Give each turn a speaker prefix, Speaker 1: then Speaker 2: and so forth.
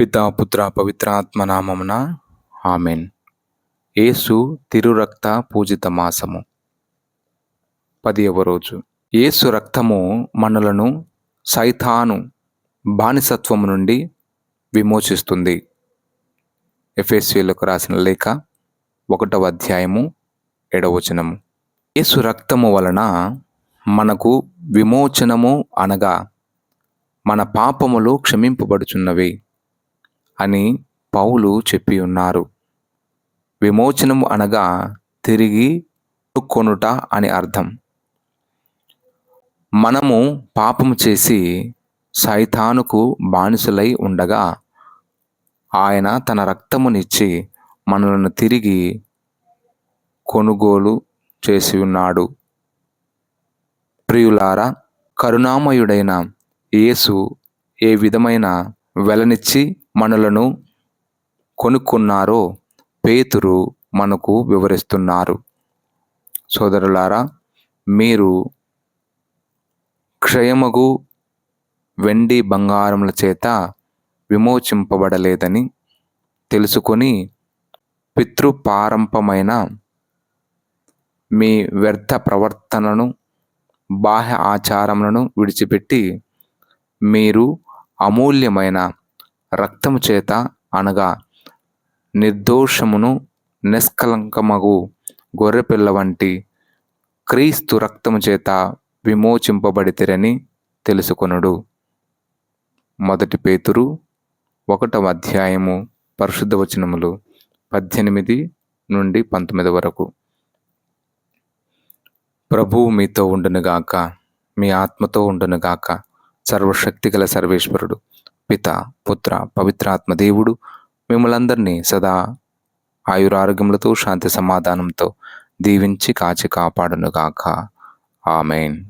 Speaker 1: పితా పుత్ర పవిత్రాత్మ నామమున ఆమెన్. ఏసు తిరురక్త పూజిత మాసము. పదియవ రోజు. ఏసు రక్తము మనలను సైతాను బానిసత్వము నుండి విమోచిస్తుంది. ఎఫ్ఎస్సీలకు రాసిన లేఖ ఒకటవ అధ్యాయము ఎడవచనము యేసు రక్తము వలన మనకు విమోచనము అనగా మన పాపములు క్షమింపబడుచున్నవి. అని పౌలు చెప్పి ఉన్నారు. విమోచనము అనగా తిరిగి కొనుట అని అర్థం. మనము పాపము చేసి సైతానుకు బానిసలై ఉండగా ఆయన తన రక్తమునిచ్చి మనలను తిరిగి కొనుగోలు చేసి ఉన్నాడు. ప్రియులారా కరుణామయుడైన యేసు ఏ విధమైన వెలనిచ్చి మనలను కొనుక్కున్నారో పేతురు మనకు వివరిస్తున్నారు. సోదరులారా మీరు క్షయమగు వెండి బంగారముల చేత విమోచింపబడలేదని తెలుసుకొని పితృపారంపమైన మీ వ్యర్థ ప్రవర్తనను బాహ్య ఆచారములను విడిచిపెట్టి మీరు అమూల్యమైన రక్తము చేత అనగా నిర్దోషమును నిష్కలంకమగు గొర్రెపిల్ల వంటి క్రీస్తు రక్తము చేత విమోచింపబడితిరని తెలుసుకొనుడు. మొదటి పేతురు ఒకటవ అధ్యాయము పరిశుద్ధ వచనములు పద్దెనిమిది నుండి పంతొమ్మిది వరకు. ప్రభువు మీతో ఉండునుగాక మీ ఆత్మతో ఉండునుగాక సర్వశక్తి గల సర్వేశ్వరుడు పిత పుత్ర పవిత్రాత్మ దేవుడు మిమ్మలందరినీ సదా ఆయురారోగ్యములతో శాంతి సమాధానంతో దీవించి కాచి కాపాడునుగాక. ఆమెన్.